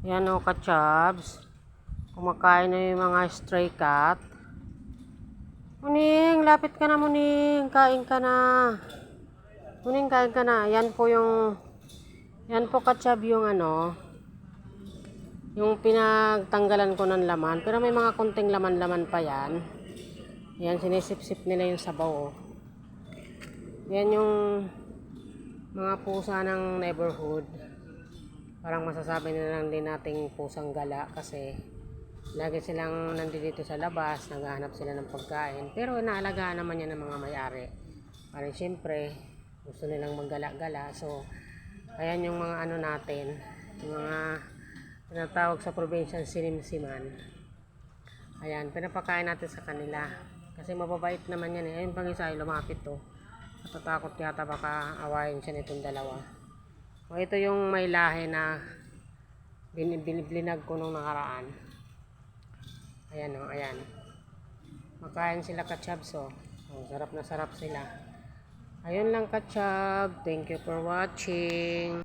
Yan o, kachabs. Kumakain na yung mga stray cat. Muning, lapit ka na muning. Kain ka na. Muning, kain ka na. Yan po yung, yan po kachab yung ano, yung pinagtanggalan ko ng laman. Pero may mga konting laman-laman pa yan. Yan, sinisip-sip nila yung sabaw. Oh. Yan yung mga pusa ng neighborhood. Parang masasabi na lang din nating pusang gala kasi lagi silang nandito sa labas, naghahanap sila ng pagkain. Pero inaalagaan naman yan ng mga may-ari. Parang siyempre, gusto nilang maggala-gala. So, ayan yung mga ano natin, yung mga tinatawag sa probinsya sinimsiman. Ayan, pinapakain natin sa kanila. Kasi mababait naman yan eh. Ayun pang isa ay lumapit to. Natatakot yata baka awayin siya nitong dalawa. O ito yung may lahi na bin, bin, blinag ko nung nakaraan. Ayan o, ayan. Makain sila kachabs o. Oh, sarap na sarap sila. Ayun lang kachab. Thank you for watching.